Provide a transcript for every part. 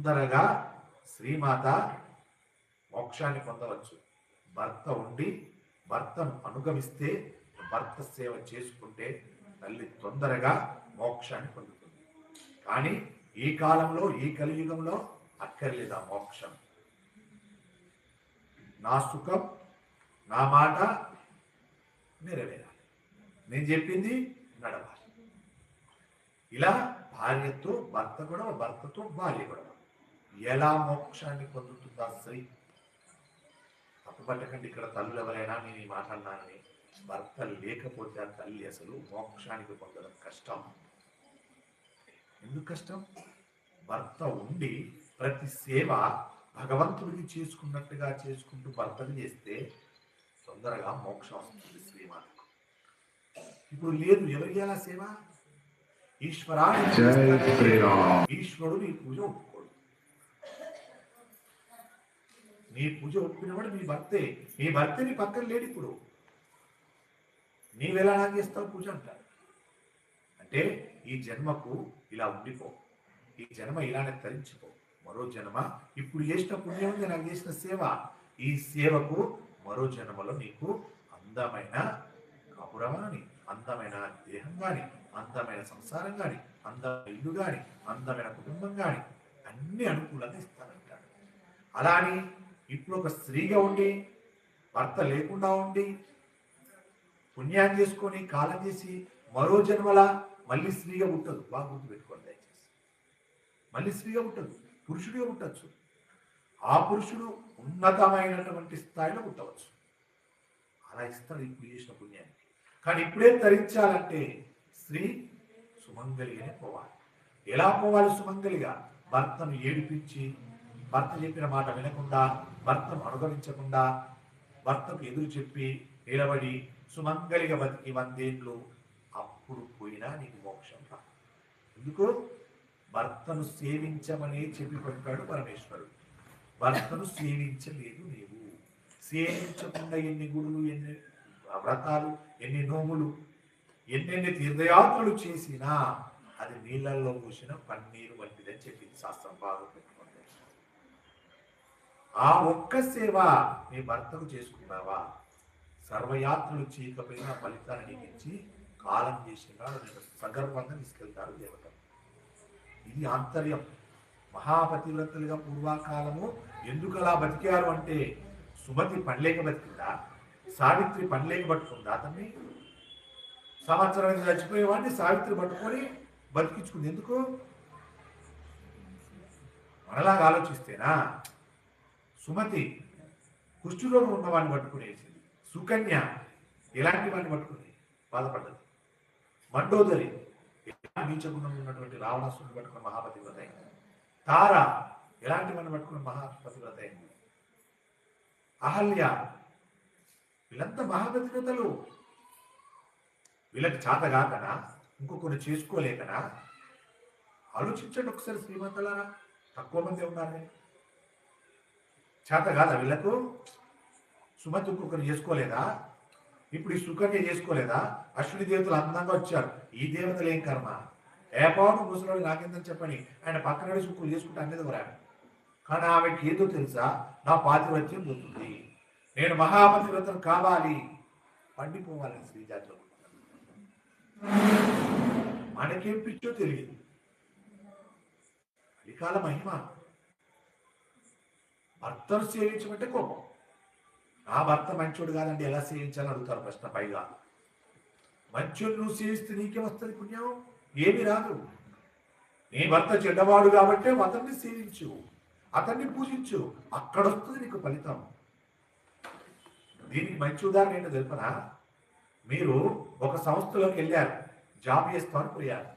తొందరగా శ్రీమాత మోక్షాన్ని పొందవచ్చు. భర్త ఉండి భర్తను అనుగమిస్తే భర్త సేవ చేసుకుంటే తల్లి తొందరగా మోక్షాన్ని పొందుతుంది. కానీ ఈ కాలంలో ఈ కలియుగంలో అక్కర్లేదు ఆ మోక్షం? నా సుఖం నా మాట నెరవేరాలి. నేను చెప్పింది నడవాలి. ఇలా భార్యతో భర్త గొడవ భర్తతో భార్య గొడవ ఎలా మోక్షాన్ని పొందుతుందా స్త్రీ తప్పుపట్టకండి ఇక్కడ తల్లులు ఎవరైనా నేను ఈ మాట అన్నానని. భర్త లేకపోతే ఆ తల్లి అసలు మోక్షానికి పొందడం కష్టం. ఎందుకు కష్టం? భర్త ఉండి ప్రతి సేవ భగవంతుడికి చేసుకున్నట్టుగా చేసుకుంటూ భర్తను చేస్తే తొందరగా మోక్షం వస్తుంది శ్రీమాతకు. ఇప్పుడు లేదు ఎవరు చేయాలా సేవ? శ్రీరామ్. ఈశ్వరుడు నీ పూజ నీ పూజ ఒప్పినవాడు నీ భర్తే నీ భర్తే నీ పక్కన లేడు ఇప్పుడు. నీవెలా నాకు చేస్తావు పూజ అంటారు. అంటే ఈ జన్మకు ఇలా ఉండిపో. ఈ జన్మ ఇలానే తరించిపో. మరో జన్మ ఇప్పుడు చేసిన పుణ్యం ఉంది నాకు చేసిన సేవ. ఈ సేవకు మరో జన్మలో నీకు అందమైన కపురం కానీ అందమైన దేహం కానీ అందమైన సంసారం కానీ అందమైన ఇల్లు కానీ అందమైన కుటుంబం కానీ అన్ని అనుకూలంగా ఇస్తానంటాడు. అలా అని ఇప్పుడు ఒక స్త్రీగా ఉండి భర్త లేకుండా ఉండి పుణ్యాన్ని చేసుకొని కాలం చేసి మరో జన్మల మళ్ళీ స్త్రీగా పుట్టదు బాగా గుర్తుపెట్టుకోండి దయచేసి. మళ్ళీ స్త్రీగా పుట్టదు పురుషుడిగా పుట్టచ్చు ఆ పురుషుడు ఉన్నతమైనటువంటి స్థాయిలో పుట్టవచ్చు అలా ఇస్తాడు ఇప్పుడు చేసిన పుణ్యానికి. కానీ ఇప్పుడే తరించాలంటే స్త్రీ సుమంగలిగానే పోవాలి. ఎలా పోవాలి సుమంగలిగా? భర్తను ఏడిపించి భర్త చెప్పిన మాట వినకుండా భర్తను అనుగమించకుండా భర్తకు ఎదురు చెప్పి నిలబడి సుమంగళిగా బతికి వందేళ్ళు అప్పుడు పోయినా నీకు మోక్షం రా. ఎందుకు? భర్తను సేవించమని చెప్పి కొంటాడు పరమేశ్వరుడు. భర్తను సేవించలేదు నీవు. సేవించకుండా ఎన్ని గుడులు ఎన్ని వ్రతాలు ఎన్ని నోములు ఎన్నెన్ని తీర్థయాత్రలు చేసినా అది నీళ్ళల్లో పోసిన పన్నీరు వంటిదని చెప్పింది శాస్త్రం బాగుంటుంది ఆ ఒక్క సేవ నీ భర్తకు చేసుకున్నావా? సర్వయాత్రలు చేయకపోయినా ఫలితాన్ని నీకు ఇచ్చి కాలం చేసేవాడు నేను సగర్వంగా తీసుకెళ్తారు దేవత ఇది ఆంతర్యం. మహాపతివ్రతలుగా పూర్వకాలము ఎందుకు అలా బతికారు అంటే సుమతి పండ్లేక బతికిందా? సావిత్రి పండ్లేక పట్టుకుందా అతన్ని? సంవత్సరానికి చచ్చిపోయేవాడిని సావిత్రి పట్టుకొని బతికించుకుంది. ఎందుకు? మనలాగా ఆలోచిస్తేనా? సుమతి కుష్ఠరోగం ఉన్నవాడిని పట్టుకునేసింది. సుకన్య ఎలాంటి వాడిని పట్టుకుని బాధపడ్డది. మండోదరి ఎలాంటి నీచగుణం ఉన్నటువంటి రావణాసుని పట్టుకున్న మహాపతివ్రత అయింది. తార ఎలాంటి వాడిని పట్టుకున్న మహాపతివ్రత అయింది. అహల్య వీళ్ళంతా మహాపతివ్రతలు. వీళ్ళకి చేత కాకనా? ఇంకొకరు చేసుకోలేకనా? ఆలోచించండి ఒకసారి శ్రీమంతులారా. తక్కువ మంది ఉన్నారు చేత కాదా వీళ్ళకు? సుమతి ఇంకొకరు చేసుకోలేదా? ఇప్పుడు ఈ సుకన్య చేసుకోలేదా? అశ్విని దేవతలు అందంగా వచ్చారు. ఈ దేవతలు ఏం కర్మ? ఏపాటు ముసలాడు నాకేందని చెప్పని ఆయన పక్కన సుక్కులు చేసుకుంటే అనేది కూడా కానీ ఆమెకి ఏదో తెలుసా? నా పాతివ్రత్యం పోతుంది. నేను మహాపతివ్రతం కావాలి. పండిపోవాలి శ్రీజాతిలో. మనకేం పిచ్చో తెలియదు. అధికాల మహిమ. భర్తను సేవించమంటే కోపం. నా భర్త మంచోడు కాదండి ఎలా సేవించాలని అడుగుతారు ప్రశ్న పైగా. మంచోడు నువ్వు సేవిస్తే నీకే వస్తుంది పుణ్యం? ఏమి రాదు. నీ భర్త చెడ్డవాడు కాబట్టి అతన్ని సేవించు అతన్ని పూజించు. అక్కడ వస్తుంది నీకు ఫలితం. దీనికి మంచి ఉదాహరణ ఏంటో తెలుపనా? మీరు ఒక సంస్థలోకి వెళ్ళారు జాబ్ చేస్తామని పోయారు.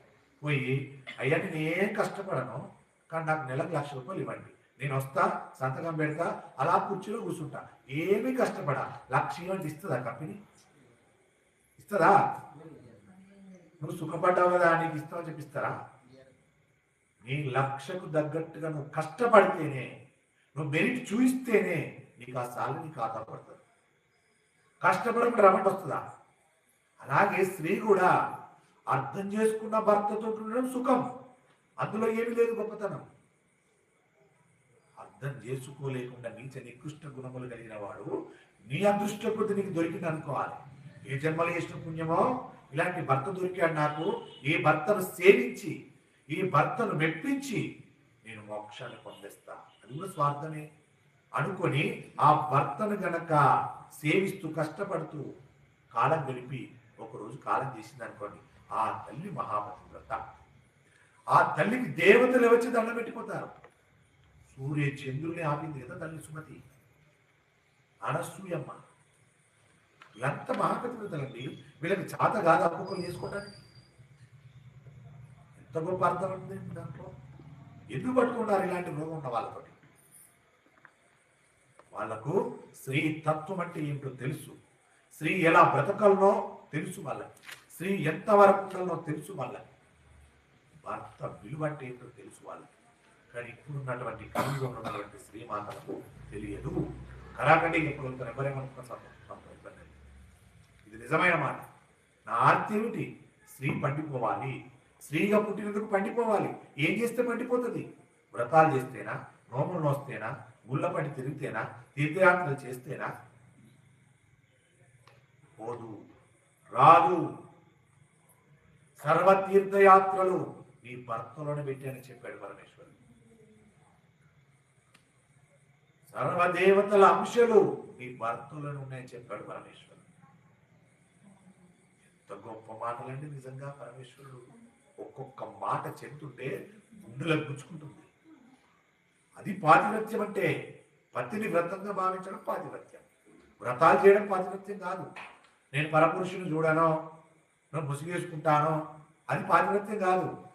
పోయి అయ్యా నేను ఏం కష్టపడను కానీ నాకు నెలకు లక్ష రూపాయలు ఇవ్వండి. నేను వస్తా సంతకం పెడతా అలా కుర్చీలో కూర్చుంటా. ఏమీ కష్టపడా. లక్ష ఇవ్వండి ఇస్తుందా కంపెనీ? ఇస్తుందా? నువ్వు సుఖపడ్డావు కదా నీకు ఇస్తామని చెప్పిస్తారా నీ లక్షకు తగ్గట్టుగా నువ్వు కష్టపడితేనే నువ్వు మెరిట్ చూయిస్తేనే నీకు ఆ సాలు ఖాతా పడుతుంది కష్టపడకుండా రమ్మంటే వస్తుందా? అలాగే స్త్రీ కూడా అర్థం చేసుకున్న భర్తతో ఉండడం సుఖం. అందులో ఏమీ లేదు గొప్పతనం. అర్థం చేసుకోలేకుండా నీచ నికృష్ట గుణములు కలిగిన వాడు నీ అదృష్ట కొద్ది నీకు దొరికింది అనుకోవాలి. ఏ జన్మలు చేసిన పుణ్యమో ఇలాంటి భర్త దొరికాడు నాకు ఈ భర్తను సేవించి ఈ భర్తను మెప్పించి నేను మోక్షాన్ని పొందేస్తా. అది కూడా స్వార్థమే. అనుకొని ఆ భర్తను గనక సేవిస్తూ కష్టపడుతూ కాలం గడిపి ఒకరోజు కాలం చేసింది అనుకోండి ఆ తల్లి మహాపతివ్రత ఆ తల్లికి దేవతలు వచ్చి దండం పెట్టిపోతారు సూర్య చంద్రుని ఆపింది కదా తల్లి సుమతి. అనసూయమ్మ ఎంత మహాపతివ్రతలండి వీళ్ళకి చాత కాదు ఒక్కొక్కరు చేసుకోవడానికి ఎంత గొప్ప అర్థం ఉంది దాంట్లో. ఎందుకు పట్టుకున్నారు ఇలాంటి రోగం ఉన్న వాళ్ళతోటి? వాళ్ళకు స్త్రీ తత్వం అంటే ఏంటో తెలుసు. స్త్రీ ఎలా బ్రతకలనో తెలుసు వాళ్ళకి. స్త్రీ ఎంత వరకు ఉండాలనో తెలుసు వాళ్ళకి. భర్త విలువ అంటే ఏంటో తెలుసు వాళ్ళకి. కానీ ఇప్పుడు ఉన్నటువంటి కలియుగంలో ఉన్నటువంటి స్త్రీ మాత్రం తెలియదు. కరాకండి ఎప్పుడు వెళ్తారు ఎవరేమనుకున్నారు ఇబ్బంది. ఇది నిజమైన మాట. నా ఆర్తి ఏమిటి? స్త్రీ పండిపోవాలి. స్త్రీగా పుట్టినందుకు పండిపోవాలి. ఏం చేస్తే పండిపోతుంది? వ్రతాలు చేస్తేనా? నోములు నోస్తేనా? గుళ్ళ పట్టి తిరిగితేనా? తీర్థయాత్రలు చేస్తేనా? పోదు. రాదు. సర్వతీర్థయాత్రలు నీ భర్తలోనే పెట్టానని చెప్పాడు పరమేశ్వరు సర్వదేవతల అంశాలు మీ భర్తలను ఉన్నాయని చెప్పాడు పరమేశ్వరుడు. ఎంత గొప్ప మాటలండి నిజంగా పరమేశ్వరుడు. ఒక్కొక్క మాట చెప్తుంటే గుండెలకు గుచ్చుకుంటుంది. అది పాతివ్రత్యం అంటే పతిని వ్రతంగా భావించడం పాతివ్రత్యం. వ్రతాలు చేయడం పాతివ్రత్యం కాదు. నేను పరపురుషుని చూడాను నేను ముసుగేసుకుంటాను అది పాతివ్రత్యం కాదు.